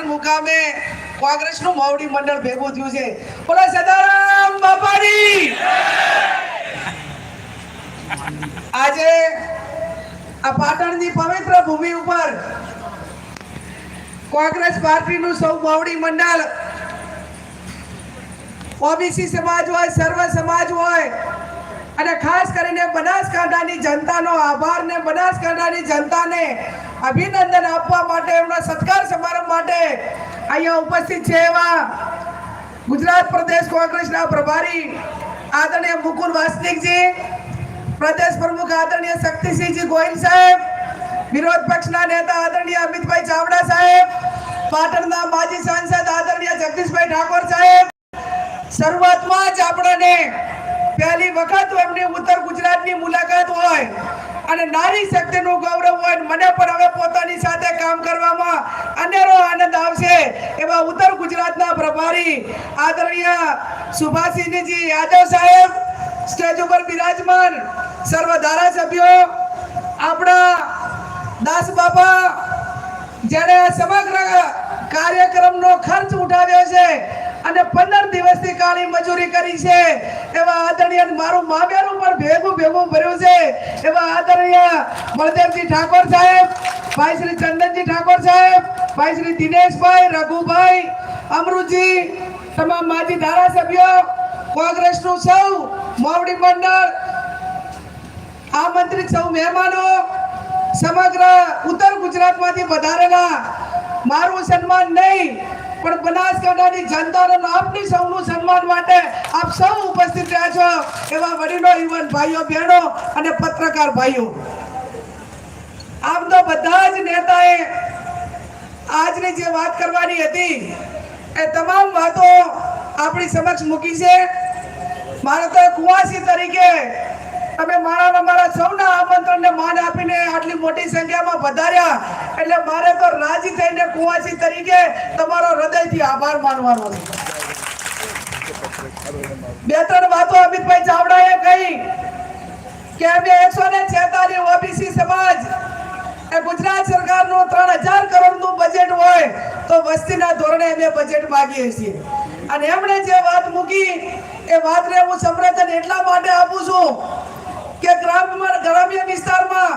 મુકામે કોંગ્રેસનું મોવડી મંડળ ભેગું થયું છે. બોલો સદારામ બાપાની આજે આ પાટણની પવિત્ર ભૂમિ ઉપર કોંગ્રેસ પાર્ટીનું સૌ મોવડી મંડળ, ઓબીસી સમાજ હોય, સર્વ સમાજ હોય, અને ખાસ કરીને બનાસકાંઠાની જનતાનો આભાર ને બનાસકાંઠાની જનતાને અભિનંદન આપવા માટે એમના સત્કાર સમારંભ માટે અહીંયા ઉપસ્થિત છે એવા ગુજરાત પ્રદેશ કોંગ્રેસના પ્રભારી આદરણીય મુકુલ વાસનિકજી, પ્રદેશ પ્રમુખ આદરણીય શક્તિસિંહજી ગોહિલ સાહેબ, વિરોધ પક્ષના નેતા આદરણીય અમિતભાઈ ચાવડા સાહેબ, પાટણના માજી સાંસદ આદરણીય જગદીશભાઈ ઠાકોર સાહેબ. શરૂઆતમાં જ આપણને પહેલી વખત એમની ઉત્તર ગુજરાતની મુલાકાત હોય. અને નારી શક્તિનું ગૌરવ હોય મને પણ હવે પોતાની સાથે કામ કરવામાં અનેરો આનંદ આવશે. એવા ઉત્તર ગુજરાતના પ્રભારી આદરણીય સુભાષિંહજી યાદવ સાહેબ, સ્ટેજ ઉપર બિરાજમાન સર્વ ધારાસભ્યો, આપણા દાસ બાપા, જેણે સમગ્ર કાર્યક્રમનો ખર્ચ ઉઠાવ્યો છે. અને પંદર દિવસથી કાળી મજૂરી કરી છે. એવા આદરણીય મારું મામેરું પણ ભેગું ભેગું ભર્યું છે. એવા આદરણીય બળદેવજી ઠાકોર સાહેબ, ભાઈ શ્રી ચંદનજી ઠાકોર સાહેબ, ભાઈ શ્રી દિનેશભાઈ, રઘુભાઈ, અમૃતજી, તમામ માજી ધારાસભ્યો, કોંગ્રેસનું સૌ મોવડી મંડળ, આમંત્રિત સૌ મહેમાનો, સમગ્ર ઉત્તર ગુજરાતમાંથી વધારેલા, મારું સન્માન નહીં પણ બનાસકાંઠાની જનતાનો આપની સૌનું સન્માન માટે આપ સૌ ઉપસ્થિત રહ્યા છો એવા વડીલો, યુવાન ભાઈઓ, બહેનો અને પત્રકાર ભાઈઓ. આમ તો બધા જ નેતાએ આજની જે વાત કરવાની હતી એ તમામ વાતો આપણી સમક્ષ મૂકી છે. મારે તો કુવાસી તરીકે તમે મારા મારા સૌના આમંત્રણને માન આપીને આટલી મોટી સંખ્યામાં વધાર્યા એટલે મારે તો રાજી થઈને કુવાસી તરીકે તમારો હૃદયથી આભાર માનવાનો બે ત્રણ વાતો અમિતભાઈ ચાવડાએ કહી કે અમે એકસો ને છેતાલીસ ઓબીસી સમાજ ગુજરાત સરકારનું ત્રણ હજાર કરોડનું બજેટ હોય તો વસ્તીના ધોરણે અમે બજેટ માંગીએ છીએ. અને એમણે જે વાત મૂકી એ વાતને હું સમર્થન એટલા માટે આપું છું કે ગ્રામમાં ગ્રામ્ય વિસ્તારમાં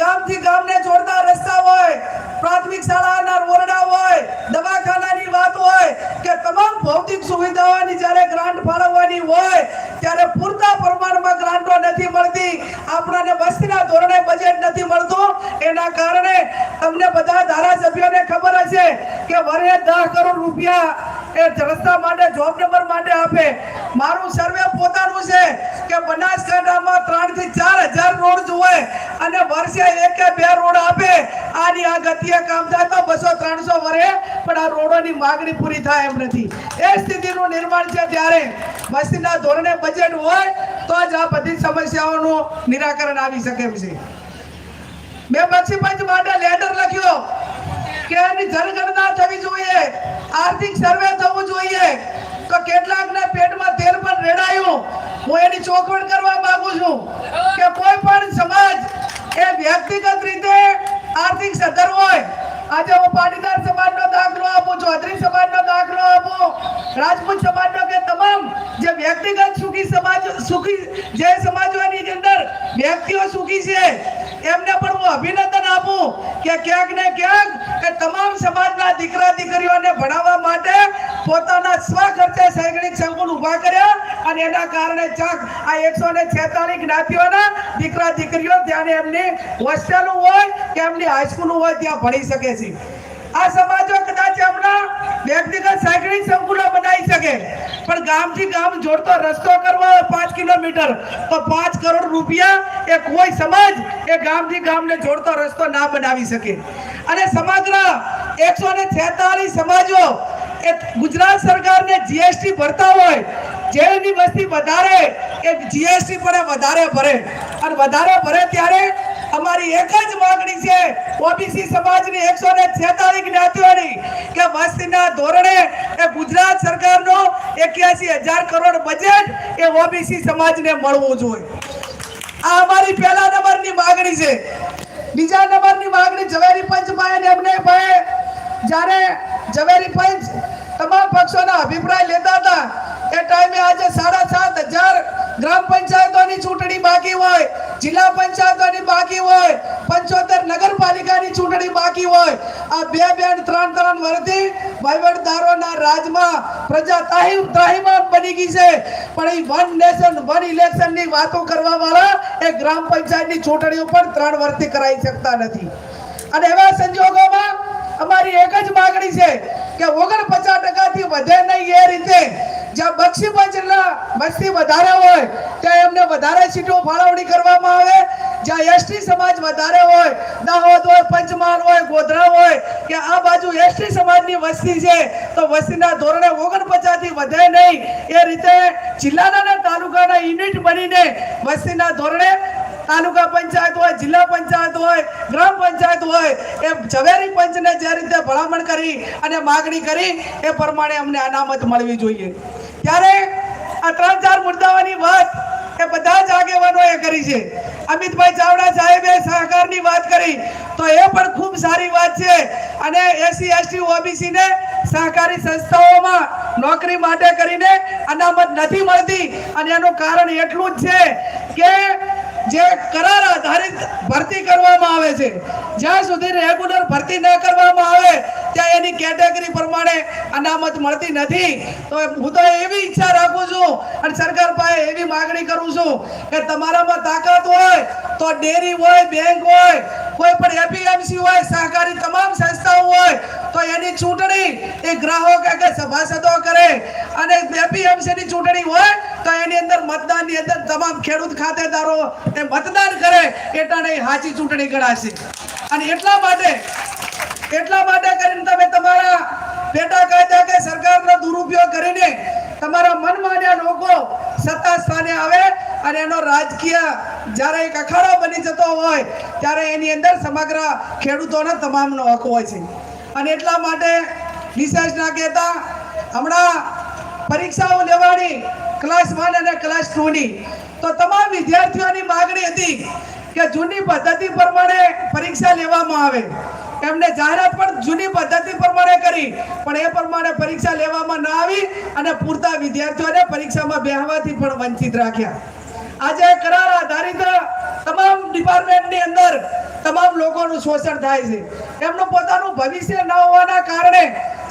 ગામથી ગામને જોડતા રસ્તા હોય, પ્રાથમિક શાળાના ઓરડા હોય, દવાખાનાની વાત હોય, કે તમામ ભૌતિક સુવિધાઓની જ્યારે ગ્રાન્ટ ફાળવવાની હોય, ત્યારે પૂરતા પ્રમાણમાં ગ્રાન્ટો નથી મળતી. આપણાને વસ્તીના ધોરણે બજેટ નથી મળતું. એના કારણે તમને બધા ધારાસભ્યોને ખબર હશે કે વર્ષે દસ કરોડ રૂપિયા એ રસ્તા માટે જોબ નંબર માટે આપે. મારું સર્વે પોતાનું છે કે બનાસકાંઠામાં ત્રણથી ચાર હજાર રોડ જોવે અને વર્ષે એક કે બે રોડ આપે. આની આ ગતિએ કામ થાય તો બસો ત્રણસો વરે, પણ આ રોડોની માગણી પૂરી થાય એમ નથી. એ સ્થિતિનું નિર્માણ છે ત્યારે વસ્તીના ધોરણે બજેટ હોય તો જ આ બધી સમસ્યાઓનું નિરાકરણ આવી શકે એમ છે. મેં બક્ષીપંચ માટે લેટર લખ્યો કે એની જનગણના થવી જોઈએ. આર્થિક સર્વે થવું જોઈએ. તો કેટલાકના પેટમાં તેલ પણ રેડાયું. હું એની ચોખવટ કરવા માંગુ છું કે કોઈ પણ સમાજ એ વ્યક્તિગત રીતે આર્થિક સધર હોય. આજે હું પાટીદાર સમાજનો દાખલો આપું ચૌધરી સમાજનો દાખલો આપું. રાજપૂત સમાજનો કે તમામ જે વ્યક્તિગત સુખી સમાજ, સુખી જે સમાજોની અંદર વ્યક્તિઓ સુખી છે, એમને પણ હું અભિનંદન આપું કે ક્યાંક ને ક્યાંક એ તમામ સમાજના દીકરા દીકરીઓને ભણાવવા પોતાના સ્વ ખર્ચે શૈક્ષણિક સંકુલ ઊભા કર્યા અને એના કારણે ચાક આ એકસો ને છેતાલીસ જ્ઞાતિઓના દીકરા દીકરીઓ ત્યાં એમની હોસ્ટેલ હોય કે એમની હાઈસ્કૂલ હોય ત્યાં ભણી શકે છે. આ સમાજો કદાચ એમના વ્યક્તિગત સાયકલિંગ સંકુલો બનાવી શકે, પણ ગામથી ગામ જોડતો રસ્તો કરવો પાંચ કિલોમીટર, તો પાંચ કરોડ રૂપિયા એ કોઈ સમાજ એ ગામથી ગામને જોડતો રસ્તો ના બનાવી શકે. અને સમગ્ર એકસો ને છેતાલીસ સમાજો એ ગુજરાત સરકારને જીએસટી ભરતા હોય જેની વસ્તી વધારે એ જીએસટી પણ વધારે ભરે. અને વધારે ભરે ત્યારે અમારી એક જ માંગણી છે ઓબીસી સમાજની એકસો ને છેતાલીસ જ્ઞાતિઓની કે વસ્તીના ધોરણે એ ગુજરાત સરકારનો એક્યાસી હજાર કરોડ બજેટ એ ઓબીસી સમાજને મળવું જોઈએ. આ અમારી પહેલા નંબરની માંગણી છે. બીજા નંબરની માંગણી ઝવેરી પંચ ભાઈ ને એમને ભાઈ જ્યારે ઝવેરી પંચ તમામ પક્ષોના અભિપ્રાય લેતા હતા. એ ટાઈમે આજે સાડા સાત હજાર ગ્રામ પંચાયતોની ચૂંટણી બાકી હોય, જિલ્લા પંચાયતોની બાકી હોય, પંચોતેર નગરપાલિકાની ચૂંટણી બાકી હોય. આ બે બે ત્રણ ત્રણ વર્ષથી વહીવટદારોના રાજમાં પ્રજા તાહીમ ત્રાહીમામ બની ગઈ છે. પણ એ વન નેશન, વન ઇલેક્શનની વાતો કરવા વાળા એ ગ્રામ પંચાયતની ચૂંટણીઓ પણ ત્રણ વર્ષથી કરાઈ શકતા નથી. અને એવા સંજોગોમાં અમારી એક જ માગણી છે કે ઓગણપચાસ ટકાથી વધે નહીં એ રીતે. જ્યાં બક્ષી પંચના વસ્તી વધારે હોય, ત્યાં એમને વધારે સીટો ફાળવણી કરવામાં આવે. જ્યાં એસટી સમાજ વધારે હોય, દાહોદ હોય, પંચમહાલ હોય, ગોધરા હોય, કે આ બાજુ એસટી સમાજની વસ્તી છે, તો વસ્તીના ધોરણે ઓગણપચાસથી વધે નહીં. એ રીતે જિલ્લાના તાલુકાના યુનિટ બનીને વસ્તીના ધોરણે તાલુકા પંચાયત હોય, જિલ્લા પંચાયત હોય, ગ્રામ પંચાયત હોય, એ ઝવેરી પંચને જે રીતે ભલામણ કરી અને માગણી કરી, એ પ્રમાણે અમને અનામત મળવી જોઈએ. ત્યારે આ ત્રણ ચાર મુદ્દાઓની વાત એ બધા જ આગેવાનોએ કરી છે. અમિતભાઈ ચાવડા સાહેબે સહકારની વાત કરી, તો એ પણ ખૂબ સારી વાત છે. અને એસસી એસટી ઓબીસી ને સહકારી સંસ્થાઓમાં નોકરી માટે કરીને અનામત નથી મળતી. અને એનું કારણ એટલું જ છે કે જે કરાર આધારિત ભરતી કરવામાં આવે છે. જ્યાં સુધી રેગ્યુલર ભરતી ન કરવામાં આવે, ત્યાં એની કેટેગરી પ્રમાણે અનામત મળતી નથી. તો હું તો એવી ઈચ્છા રાખું છું અને સરકાર પાસે એવી માગણી કરું છું કે તમારામાં તાકાત હોય, તો ડેરી હોય, બેંક હોય કોઈ પણ એપીએમસી હોય, સહકારી તમામ સંસ્થાઓ હોય, તો એની ચૂંટણી એ ગ્રાહક કે સભાસદો કરે. અને એપીએમસી ની ચૂંટણી હોય, તો એની અંદર મતદાનની અંદર તમામ ખેડૂત ખાતેદારો એ મતદાન કરે, એટલે સાચી ચૂંટણી ગણાશે. અને એટલા માટે એટલા માટે કરીને તમે તમારા પેટા કાયદા કે સરકારનો દુરુપયોગ કરીને તમારા મનમાન્યા લોકો સત્તા સ્થાને આવે અને એનો રાજકીય જ્યારે એક અખાડો બની જતો હોય, ત્યારે એની અંદર સમગ્ર ખેડૂતોના તમામનો હક હોય છે. અને એટલા માટે વિશેષ કહેતા, હમણાં પરીક્ષાઓ લેવાની ક્લાસ વન અને ક્લાસ ટુની તો તમામ વિદ્યાર્થીઓની માગણી હતી કે જૂની પદ્ધતિ પ્રમાણે પરીક્ષા લેવામાં આવે. એમને જાહેરાત પણ જૂની પદ્ધતિ પ્રમાણે કરી, પણ એ પ્રમાણે પરીક્ષા લેવામાં ન આવી અને પૂરતા વિદ્યાર્થીઓને પરીક્ષામાં બેહવાથી પણ વંચિત રાખ્યા. આજે કરાર આધારિત તમામ ડિપાર્ટમેન્ટની અંદર તમામ લોકોનું શોષણ થાય છે. એમનું પોતાનું ભવિષ્ય ન હોવાના કારણે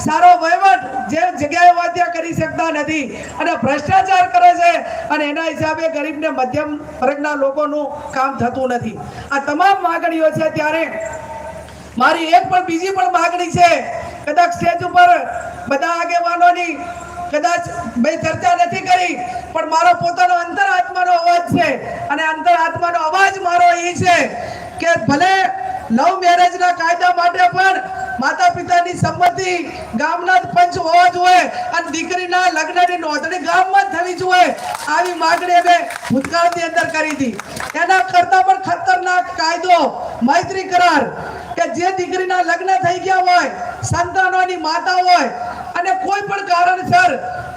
સારો વહીવટ જે જગ્યાએ હોય ત્યાં કરી શકતા નથી અને ભ્રષ્ટાચાર કરે છે અને એના હિસાબે ગરીબને મધ્યમ વર્ગના લોકોનું કામ થતું નથી. આ તમામ માગણીઓ છે ત્યારે મારી એક પણ બીજી પણ માગણી છે. કદાચ સ્ટેજ ઉપર બધા આગેવાનોની કદાચ ભાઈ ચર્ચા નથી કરી, પણ મારો પોતાનો અંતર આત્માનો અવાજ છે. અને અંતર આત્માનો અવાજ મારો એ છે કે ભલે લવ મેરેજના કાયદા માટે પણ માતા પિતાની સંમતિ ગામના પંચ હોવા જોઈએ અને દીકરીના લગ્નની નોંધણી ગામમાં થવી જોઈએ આવી માગણી અમે ભૂતકાળની અંદર કરી હતી. એના કરતા પણ ખતરનાક કાયદો, મૈત્રી કરાર કે જે દીકરીના લગ્ન થઈ ગયા હોય, સંતાનોની માતા હોય અને કોઈ પણ કારણસર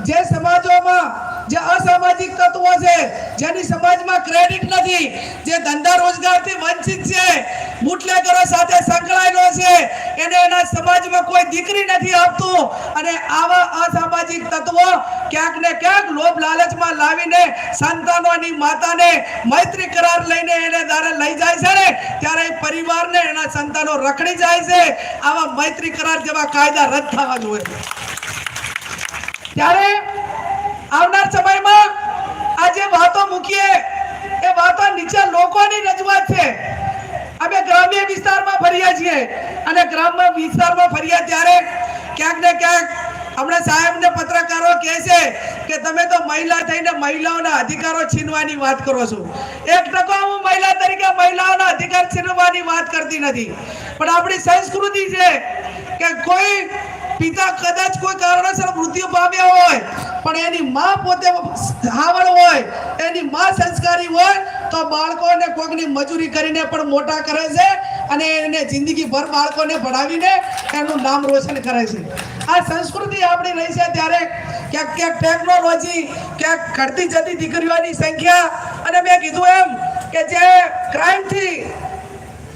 જે સમાજોમાં જે અસામાજિક તત્વો છે, જેની સમાજમાં ક્રેડિટ નથી, જે ધંધા રોજગારથી વંચિત છે, બુટલેગરો સાથે સંકળાયેલો છે, એને એના સમાજમાં કોઈ દીકરી નથી આપતું. અને આવા અસામાજિક તત્વો ક્યાંક ને ક્યાંક લોભ લાલચમાં લાવીને સંતાનોની માતાને મૈત્રી કરાર લઈને એને દારે લઈ જાય છે ને, ત્યારે એ પરિવારને એના સંતાનો રખડી જાય છે. આવા મૈત્રી કરાર જેવા કાયદા રદ થવા જોઈએ ત્યારે આવનાર સમયમાં આ જે વાતો મૂકીએ, એ વાતો નીચે લોકોની રજૂઆત છે. અમે ગ્રામ્ય વિસ્તારમાં ફરીએ છીએ અને ગ્રામ્ય વિસ્તારમાં ફરીએ ત્યારે ક્યાંક ને ક્યાંક હમણાં સાહેબને પત્રકારો કહે છે કે તમે તો મહિલા થઈને મહિલાઓના અધિકારો છીનવાની વાત કરો છો. એક ટકો હું મહિલા તરીકે મહિલાઓના અધિકાર છીનવાની વાત કરતી નથી. પણ આપણી સંસ્કૃતિ છે કે કોઈ પિતા કદાચ કોઈ કારણસર પણ એની માં પોતે હાવળ હોય, એની માં સંસ્કારી હોય, તો બાળકોને કોઈકની મજૂરી કરીને પણ મોટા કરે છે અને એને જિંદગીભર બાળકોને ભણાવીને એનું નામ રોશન કરે છે. આ સંસ્કૃતિ આપણી રહી છે ત્યારે ક્યાંક ક્યાંક ટેકનોલોજી ક્યાંક ઘટતી જતી દીકરીઓની સંખ્યા, અને મેં કીધું એમ કે જે ક્રાઇમથી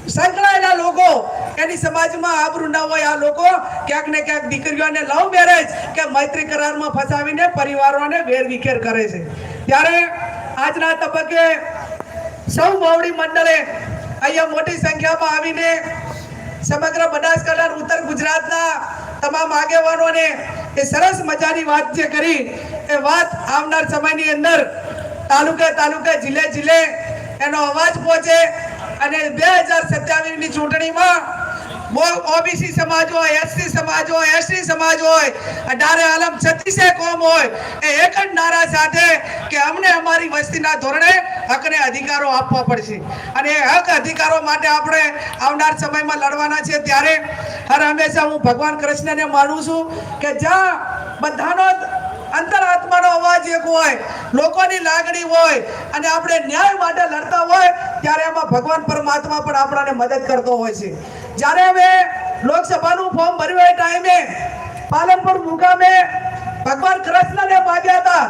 સંકળાયેલા લોકો, એની સમાજમાં આબરૂ ના હોય આ લોકો, ક્યાંક ને ક્યાંક દીકરીઓને લવ મેરેજ કે મૈત્રી કરારમાં ફસાવીને પરિવારોને વેરવિખેર કરે છે. ત્યારે આજના તબક્કે સૌ મોવડી મંડળે અહીંયા મોટી સંખ્યામાં આવીને સમગ્ર બનાસકાંઠા ઉત્તર ગુજરાતના તમામ આગેવાનોને એ સરસ મજાની વાત જે કરી, એ વાત આવનાર સમયની અંદર તાલુકે તાલુકે જિલ્લે જિલ્લે એનો અવાજ પહોંચે અને બે હજાર સત્યાવીસની ચૂંટણીમાં ઓબીસી સમાજ હોય, એસસી સમાજ હોય, એસટી સમાજ હોય, અઢારે આલમ છત્રીસે કોમ હોય, એ એક જ નારા સાથે કે અમને અમારી વસ્તીના ધોરણે હકને અધિકારો આપવા પડશે. અને એ હક અધિકારો માટે આપણે આવનાર સમયમાં લડવાના છે. ત્યારે હર હંમેશા હું ભગવાન કૃષ્ણને માનું છું કે જ્યાં બધાનો અંતરાત્માનો અવાજ એક હોય, લોકોની લાગણી હોય, અને આપણે ન્યાય માટે લડતા હોય ત્યારે એમાં ભગવાન પરમાત્મા પણ આપણાને મદદ કરતો હોય છે. જ્યારે અમે લોકસભાનું ફોર્મ ભર્યું એ ટાઈમે પાલનપુર મુકામે ભગવાન કૃષ્ણને માગ્યા હતા.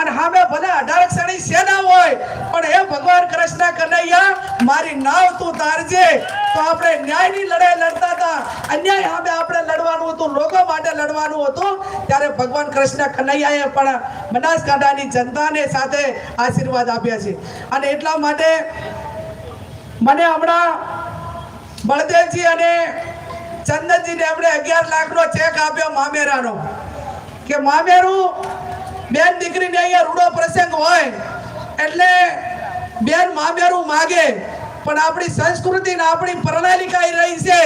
અને સામે ભલે અઢાર ક્ષણી સેના હોય, પણ એ ભગવાન કૃષ્ણ કનૈયા, મારી નાવ તું તારજે. તો આપણે ન્યાયની લડાઈ લડતા હતા. અન્યાય સામે આપણે લડવાનું હતું, લોકો માટે લડવાનું હતું. ત્યારે ભગવાન કૃષ્ણ કનૈયાએ પણ બનાસકાંઠાની જનતાને સાથે આશીર્વાદ આપ્યા છે. અને એટલા માટે મને હમણાં બળદેવજી અને ચંદનજીને એમણે અગિયાર લાખનો ચેક આપ્યો મામેરાનો. કે મામેરું બેન દીકરીને અહીંયા રૂડો પ્રસંગ હોય, એટલે બેન મામેરું માગે, પણ આપણી સંસ્કૃતિ ને આપણી પ્રણાલિકા એ રહી છે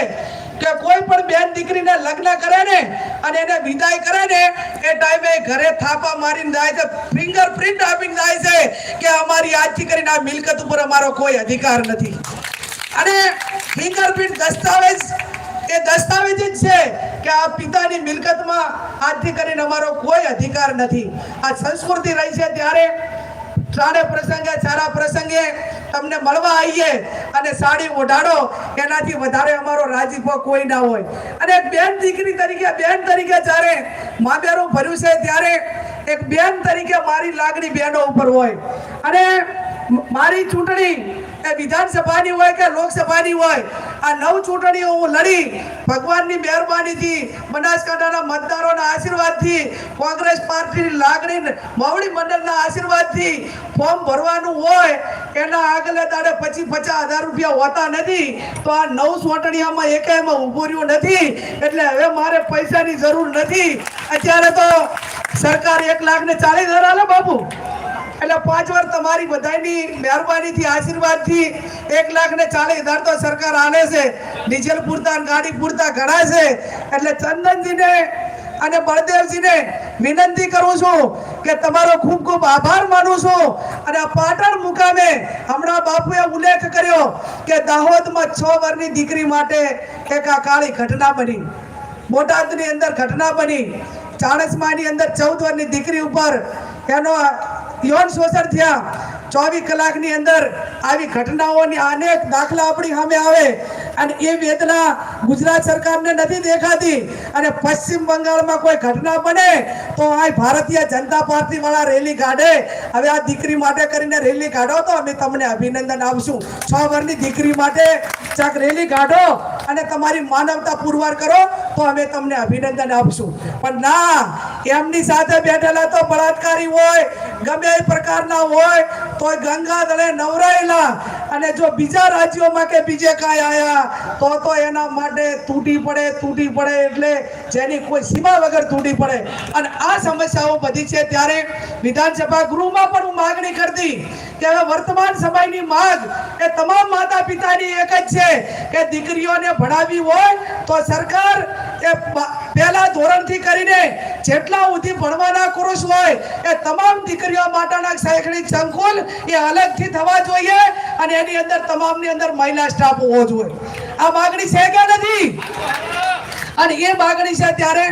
કે કોઈ પણ બેન દીકરીને લગ્ન કરે ને અને એને વિદાય કરે ને, એ ટાઈમે ઘરે થાપા મારીને જાય છે ફિંગરપ્રિન્ટ આપીને જાય છે કે અમારી આજથી કરીને આ મિલકત ઉપર અમારો કોઈ અધિકાર નથી. અને ફિંગરપ્રિન્ટ દસ્તાવેજ, એ દસ્તાવેજ જ છે કે આ પિતાની મિલકતમાં આજથી કરીને અમારો કોઈ અધિકાર નથી. આ સંસ્કૃતિ રહી છે ત્યારે સારા પ્રસંગે સારા પ્રસંગે તમને મળવા આવીએ અને સાડી ઓઢાડો, એનાથી વધારે અમારો રાજીપો કોઈ ના હોય. અને બેન દીકરી તરીકે, બેન તરીકે જ્યારે માબેરું ભર્યું છે ત્યારે એક બેન તરીકે મારી લાગણી બેનો ઉપર હોય. અને મારી ચૂંટણી એ વિધાનસભાની હોય કે લોકસભાની હોય, આ નવ ચૂંટણીઓ હું લડી, ભગવાનની મહેરબાનીથી બનાસકાંઠાના મતદારોના આશીર્વાદથી, કોંગ્રેસ પાર્ટીની લાગણી મવડી મંડળના આશીર્વાદથી ફોર્મ ભરવાનું હોય, એના આગલે દાડે પછી પચાસ હજાર રૂપિયા હોતા નથી, તો આ નવ ચૂંટણીઓમાં એકેયમાં ઊભું રહ્યું નથી, એટલે હવે મારે પૈસાની જરૂર નથી. અત્યારે તો સરકાર એક લાખ ને ચાલીસ હજાર આલે બાપુ. એટલે પાંચ વાર તમારી બધાની મહેરબાનીથી, આશીર્વાદથી એક લાખ ને ચાલીસ હજાર તો સરકાર આલે છે. ડીઝલ પૂરતા ગાડી પૂરતા ઘણા છે. એટલે ચંદનજીને અને બળદેવજીને વિનંતી કરું છું કે તમારો ખૂબ ખૂબ આભાર માનું છું. અને પાટણ મુકામે હમણાં બાપુએ ઉલ્લેખ કર્યો કે દાહોદમાં છ વર્ષની દીકરી માટે એક આ કાળી ઘટના બની. બોટાદની અંદર ઘટના બની. ચાણસમાની અંદર ચૌદ વર્ષની દીકરી ઉપર એનો યૌન શોષણ થયા. ચોવીસ કલાકની અંદર આવી ઘટનાઓની અનેક દાખલા આપણી સામે આવે અને એ વેદના ગુજરાત સરકારને નથી દેખાતી. અને પશ્ચિમ બંગાળમાં કોઈ ઘટના બને તો આ ભારતીય જનતા પાર્ટી વાળા રેલી કાઢે. હવે આ દીકરી માટે કરીને રેલી કાઢો તો અમે તમને અભિનંદન આપશું. છ વર્ષની દીકરી માટે ચાક રેલી કાઢો અને તમારી માનવતા પુરવાર કરો તો અમે તમને અભિનંદન આપશું. પણ ના, એમની સાથે બેઠેલા તો બળાત્કારી હોય ગમે એ પ્રકારના હોય તો ગંગા દળે નવરાયેલા. અને જો બીજા રાજ્યોમાં કે બીજે કાંઈ આવ્યા તો તો એના માટે તૂટી પડે તૂટી પડે એટલે જેની કોઈ સીમા વગર તૂટી પડે. અને આ સમસ્યાઓ બધી છે ત્યારે વિધાનસભા ગૃહમાં પણ હું માગણી કરતી કે હવે વર્તમાન સમયની માંગ એ તમામ માતા પિતાની એક જ છે કે દીકરીઓને ભણાવી હોય તો સરકાર એ પહેલા ધોરણથી કરીને જેટલા સુધી ભણવાના કોર્સ હોય, એ તમામ દીકરીઓ માટેના શૈક્ષણિક સંકુલ એ અલગથી થવા જોઈએ અને એની અંદર તમામની અંદર મહિલા સ્ટાફ હોવો જોઈએ. આ માગણી છે કે નથી? અને એ માગણી છે ત્યારે